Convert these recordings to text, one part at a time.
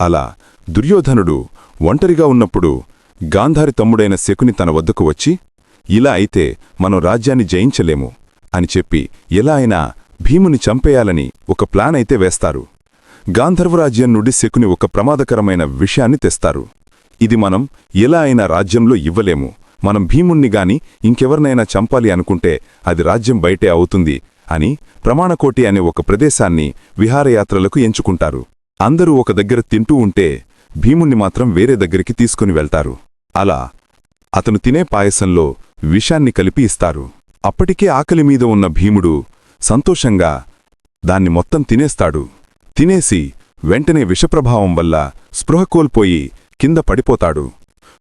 అలా దుర్యోధనుడు ఒంటరిగా ఉన్నప్పుడు గాంధారి తమ్ముడైన శకుని తన వద్దకు వచ్చి ఇలా అయితే మనం రాజ్యాన్ని జయించలేము అని చెప్పి ఎలా అయినా భీముని చంపేయాలని ఒక ప్లాన్ అయితే వేస్తారు. గాంధర్వరాజ్యం నుండి శకుని ఒక ప్రమాదకరమైన విషయాన్ని తెస్తారు. ఇది మనం ఎలా అయినా రాజ్యంలో ఇవ్వలేము. మనం భీముణ్ణి గాని ఇంకెవరినైనా చంపాలి అనుకుంటే అది రాజ్యం బయటే అవుతుంది అని ప్రమాణకోటి అనే ఒక ప్రదేశాన్ని విహారయాత్రలకు ఎంచుకుంటారు. అందరూ ఒక దగ్గర తింటూ ఉంటే భీముణ్ణి మాత్రం వేరే దగ్గరికి తీసుకుని వెళ్తారు. అలా అతను తినే పాయసంలో విషాన్ని కలిపి ఇస్తారు. అప్పటికే ఆకలి మీద ఉన్న భీముడు సంతోషంగా దాన్ని మొత్తం తినేస్తాడు. తినేసి వెంటనే విషప్రభావం వల్ల స్పృహ కోల్పోయి కింద పడిపోతాడు.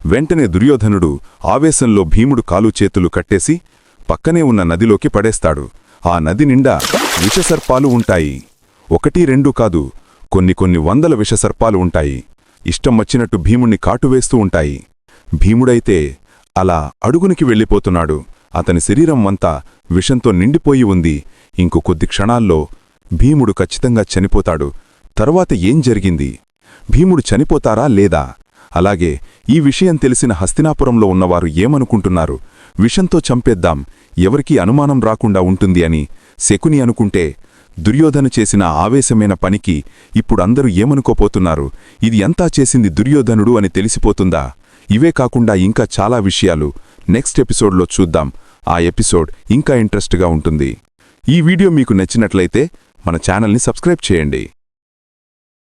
వెంటనే దుర్యోధనుడు ఆవేశంలో భీముడు కాలు చేతులు కట్టేసి పక్కనే ఉన్న నదిలోకి పడేస్తాడు. ఆ నది నిండా విషసర్పాలు ఉంటాయి. ఒకటి రెండు కాదు కొన్ని కొన్ని వందల విషసర్పాలు ఉంటాయి. ఇష్టం వచ్చినట్టు భీముణ్ణి కాటువేస్తూ ఉంటాయి. భీముడైతే అలా అడుగునికి వెళ్ళిపోతున్నాడు. అతని శరీరం అంతా విషంతో నిండిపోయి ఉంది. ఇంకో కొద్ది క్షణాల్లో భీముడు ఖచ్చితంగా చనిపోతాడు. తరువాత ఏం జరిగింది? భీముడు చనిపోతారా లేదా? అలాగే ఈ విషయం తెలిసిన హస్తినాపురంలో ఉన్నవారు ఏమనుకుంటున్నారు? విషంతో చంపేద్దాం. ఎవరికీ అనుమానం రాకుండా ఉంటుంది అని శకుని అనుకుంటే దుర్యోధన చేసిన ఆవేశమైన పనికి ఇప్పుడందరూ ఏమనుకోపోతున్నారు? ఇది ఎంతా చేసింది దుర్యోధనుడు అని తెలిసిపోతుందా? ఇవే కాకుండా ఇంకా చాలా విషయాలు. నెక్స్ట్ ఎపిసోడ్లో చూద్దాం. ఆ ఎపిసోడ్ ఇంకా ఇంట్రెస్ట్గా ఉంటుంది. ఈ వీడియో మీకు నచ్చినట్లయితే మన ఛానల్ని సబ్స్క్రైబ్ చేయండి.